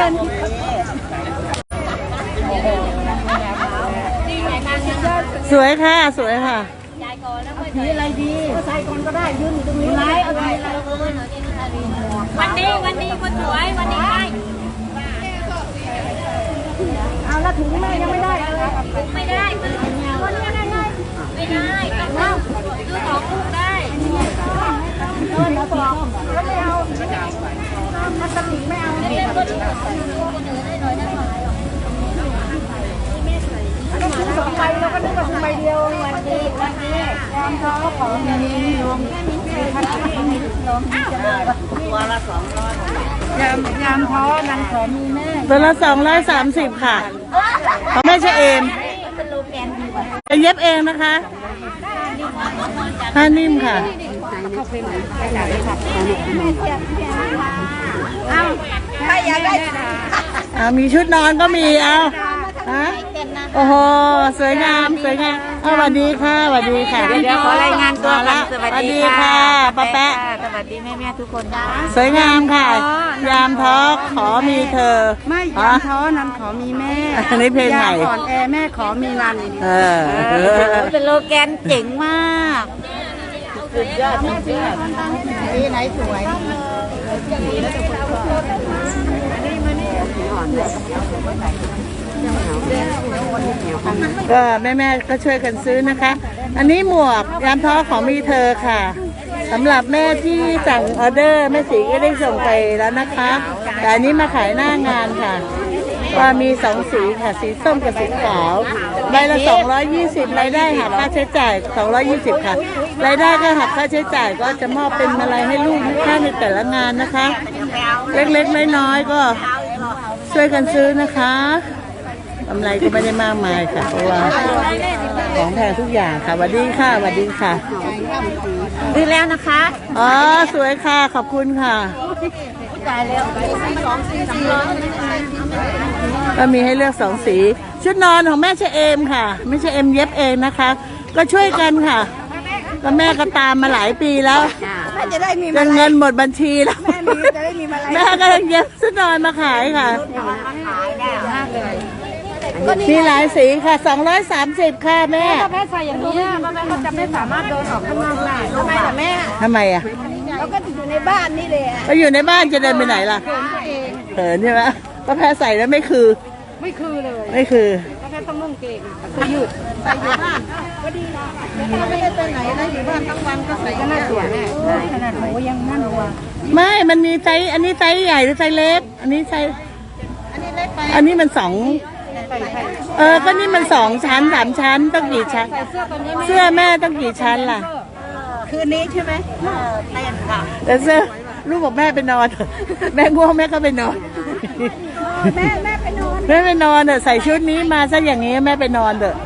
กินสวยค่ะ สวยค่ะสีอะไรดีใส่คนก็ได้ยืนอยู่ตรงนี้ไลฟ์เอาไว้วันนี้วันนี้คนสวยวันนี้ให้เอาแล้วถุงแม่ยังไม่ได้ไม่ได้มันคนไม่ได้ไม่ได้ต้องซื้อของลูกได้ เออแล้วบอกแล้วไม่เอามัสลิไม่เอา เล่นก็ดูคนอื่นได้หน่อยได้หน่อย ก็ซื้อสองใบเราก็นึกว่าถุงใบ เดียววันนี้วันนี้ยามท้อของนี้รวมพันธุ์รวมจะได้ตัวละสองร้อยยามยามท้อนันขอมีแม่ตัวละสองร้อยสามสิบค่ะของแม่ชะเอมเป็นโลแกนดีกว่าจะเย็บเองนะคะผ้านิ่มค่ะเอาถ้าอยากได้อ่ามีชุดนอนก็มีเอา ฮะโอ้โหสวยงามสวยงามเอาสวัสดีค่ะสวัสดีค่ะเดี๋ยวเดี๋ยวขอรายงานตัวมากัละนสวัสดีค่ะค่ะป้าแปะสวัสดีแม่แม่ๆทุกคนนะสวยงามค่ะ ยามท้อขอมีเธอ ไม่ฮะยามท้อนันขอมีแม่อันนี้เพลงใหม่ยามอ่อนแอแม่ขอมีนันเออเป็นโลแกนเจ๋งมากสุดยอดสุดยอดสีไหนสวย ก็แม่ ๆ ก็ช่วยกันซื้อนะคะ อันนี้หมวกยามท้อของมีเธอค่ะสำหรับแม่ที่สั่งออเดอร์แม่สีก็ได้ส่งไปแล้วนะคะ แต่อันนี้มาขายหน้างานค่ะ ว่ามีสองสีค่ะ สีส้มกับสีขาวใบละ 220รายได้หักค่าใช้จ่าย 220 ค่ะรายได้ก็หักค่าใช้จ่ายก็จะมอบเป็นมาลัยให้ลูกค่าในแต่ละงานนะคะ เล็กๆน้อยๆก็ช่วยกันซื้อนะคะ กำไรก็ไม่ได้มากมายค่ะเพราะว่าของแพงทุกอย่างค่ะสวัสดีค่ะสวัสดีค่ะซื้อแล้วนะคะอ๋อสวยค่ะขอบคุณค่ะก็มีให้เลือกสองสี ชุดนอนของแม่ชะเอมค่ะ ไม่ใช่เอ็มเย็บเองนะคะ ก็ช่วยกันค่ะก็แม่ก็ตามมาหลายปีแล้วแม่จะได้มีจนเงินหมดบัญชีแล้ว แม่มีจะได้มีมาลัยแม่ก็เลยเย็บชุดนอนมาขายค่ะ มีหลายสีค่ะ 230 ค่ะแม่ ถ้าแม่ใส่อย่างนี้ป้าแม่ก็จะไม่สามารถเดินออกข้างนอกได้ทำไมล่ะแม่ทำไมอะเราก็อยู่ในบ้านนี่เลยอะก็อยู่ในบ้านจะเดินไปไหนล่ะเขินใช่ไหมก็แพ้ใส่แล้วไม่คือ ไม่คือเลยไม่คือป้าแม่ต้องนุ่งเกงเสื้อยืดใส่อยู่บ้านก็ดีนะถ้าไม่ได้ไปไหนนะอยู่บ้านทั้งวันก็ใส่ก็น่าสวยแม่ขนาดหนูยังนั่นวัวไม่ มันมีไซส์อันนี้ไซส์ใหญ่หรือไซส์เล็ก อันนี้ไซส์อันนี้เล็กไป อันนี้มันสองใส่ใส่ เออ ก็นี่มันสองชั้นสามชั้นต้องกี่ชั้นเสื้อตัวนี้เสื้อแม่ต้องกี่ชั้นล่ะ คืนนี้ใช่ไหมเต้นค่ะแต่เสื้อลูกบอกแม่ไปนอนเถอะแม่ง่วงแม่ก็ไปนอน แม่แม่ไปนอน แม่ไปนอนเถอะใส่ชุดนี้มาซะอย่างนี้แม่ไปนอนเถอะ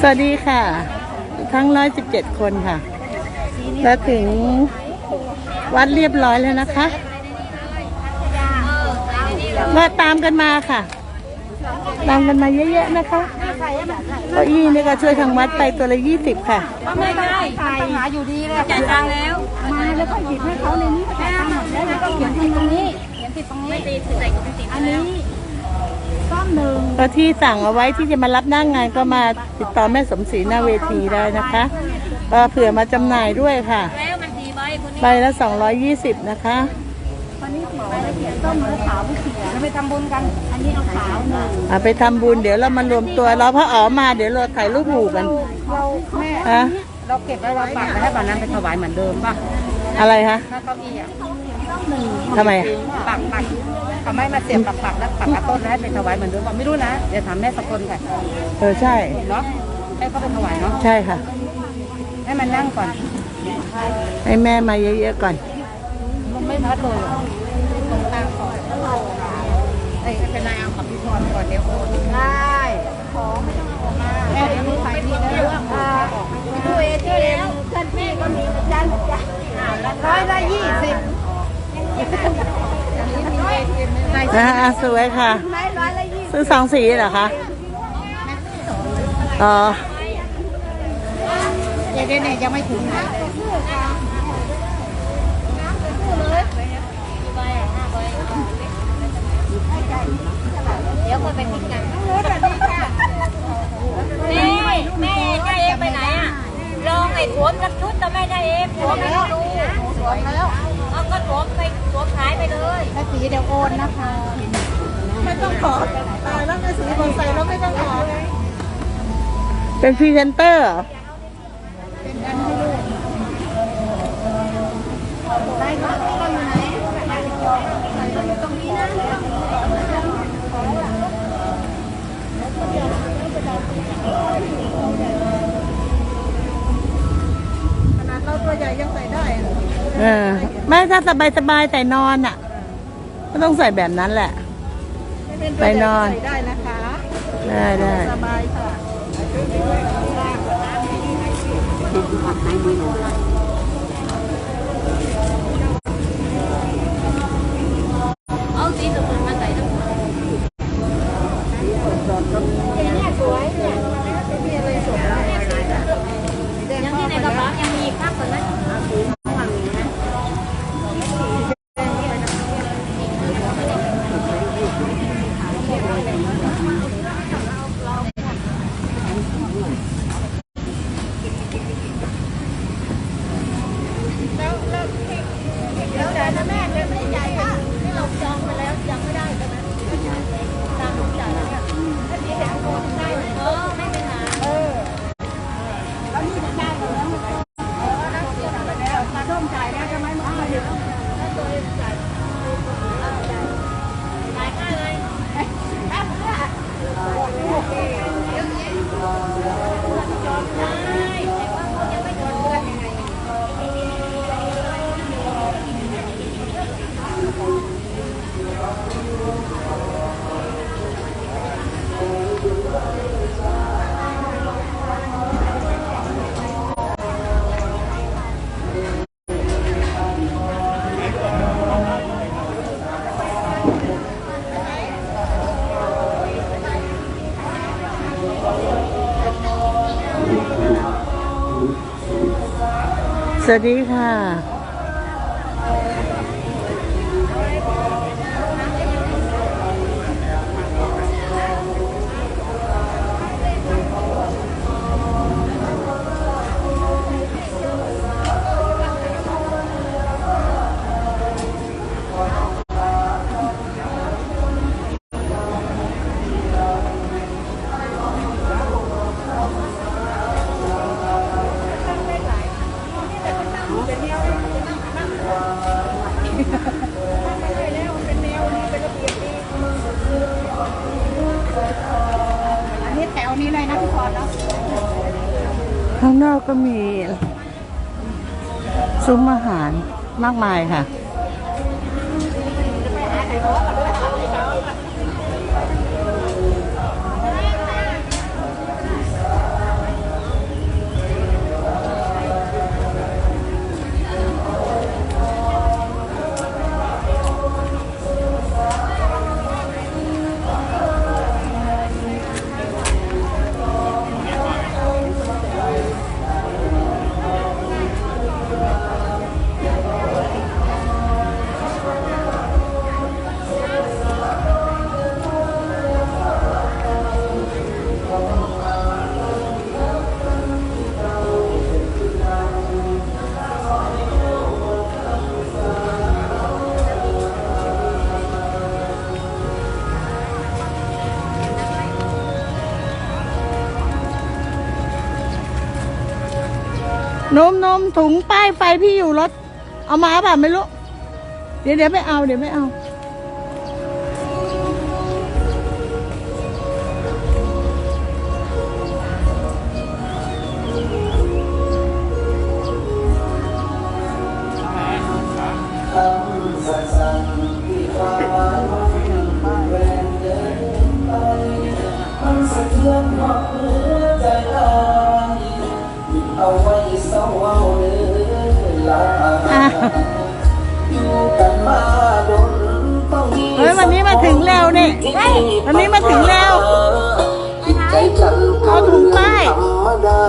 สวัสดีค่ะ ทั้งร้อยสิบเจ็ดคนค่ะ แล้วถึง วัดเรียบร้อยแล้วนะคะก็ตามกันมาค่ะ ตามกันมาเยอะๆนะคะเก้าอี้นี่ก็ช่วยทางวัดไปตัวละยี่สิบค่ะไม่ได้ใส่หาอยู่ดีเลยจ่ายตังค์แล้ว มาแล้วก็หยิบให้เขาในนี้แม่หมดแล้วแล้วก็เขียนติดตรงนี้ เขียนติดตรงนี้ตีใส่กระติกอันนี้ต้อมหนึ่งก็ที่สั่งเอาไว้ที่จะมารับหน้างงานก็มาติดต่อแม่สมศรีหน้าเวทีได้นะคะก็เผื่อมาจำหน่ายด้วยค่ะแล้วมันสี ใบคนนี้ใบละ 220 นะคะวันนี้สีไปแล้วเขียนต้มเนื้อขาวไม่เขียนจะไปทำบุญกัน อันนี้เอาขาวหนึ่งเอาไปทำบุญเดี๋ยวเรามารวมตัวรอพระอ๋อมาเดี๋ยวเราถ่ายรูปหมู่กันเราแม่ฮะเราเก็บไว้เราปักไว้ให้บ่านั้นไปถวายเหมือนเดิมป่ะอะไรคะถ้าเก้าอี้อะทำไมอะปักปักเขาไม่มาเสียบปักปักแล้วปักกับต้นแล้วให้ไปถวายเหมือนเดิมป่ะไม่รู้นะเดี๋ยวถามแม่สกลค่ะเออใช่เนาะให้เขาไปถวายเนาะใช่ค่ะ ให้มันนั่งก่อน ให้แม่มาเยอะๆก่อน มันไม่พัดเลยตรงกลางก่อนเอ้ยเป็นนายเอากับพี่พรก่อนเดี๋ยวโอนได้ของไม่ต้องออกมาแม่เดี๋ยวมือใส่ดีนะอ่าช่วยช่วยแล้วท่านพี่ก็มีจานจ้ะร้อยละยี่สิบนะสวยค่ะไม่ร้อยละยี่สิบซื้อสองสีเหรอคะ อ๋อ ด้วเนี่ยยังไม่ถึงนะยไปทิ้กันน่แม่เจ้ไปไหนอะลองไอ้สวสักชุดแต่แม่เจ้าเอสวมแล้วดูสวมแล้วก็สวไปสวขายไปเลยแม่สีเดี๋ยวโอนนะคะไม่ต้องขอตายแล้วแม่สีใส่แล้วไม่ต้องขอเป็นพรีเซนเตอร์ เหรอเป็นกันให้ลูกได้ค่ะเราอยู่ไหนใส่อยู่ตรงนี้นะขนาดเราตัวใหญ่ยังใส่ได้อะเออไม่ถ้าสบายสบายๆใส่นอนอะ ก็ต้องใส่แบบนั้นแหละไม่เป็นไปนอนใส่ได้นะคะ ได้ได้สบายค่ะ 911 สวัสดีค่ะ ก็มีซุ้มอาหารมากมายค่ะ นมนมถุงป้ายไฟพี่อยู่รถ เอามาป่ะไม่รู้ เดี๋ยวเดี๋ยวไม่เอาเดี๋ยวไม่เอาเอ เฮ้ยวันนี้มาถึงเร็วนี่เฮ้ยวันนี้มาถึงเร็วจิตใจกันเอาถุงป้ายธรรมดา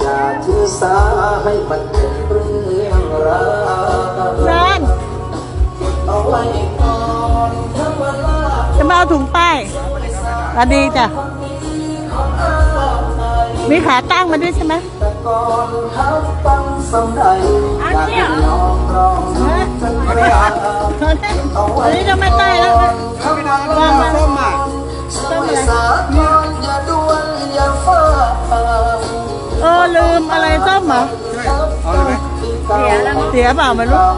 อย่าถือสาให้มันเป็นเรื่องราวเดินเอาไว้ก่อนถ้าเวลาจะมาเอาถุงป้ายสวัสดีจ้ะ มีขาตั้งมาด้วยใช่ไหมแต่ก่อนฮักตั้งสำใด อยากให้น้องลองดูจังเลยเอาไว้อันนี้จะไม่ใต้แล้วทำไมเราส้มอะส้มสาทรอย่าด่วนอย่าฟ้าเออลืมอะไรส้มเหรอเอาเลยไหมเสียเปล่าไม่รู้เรา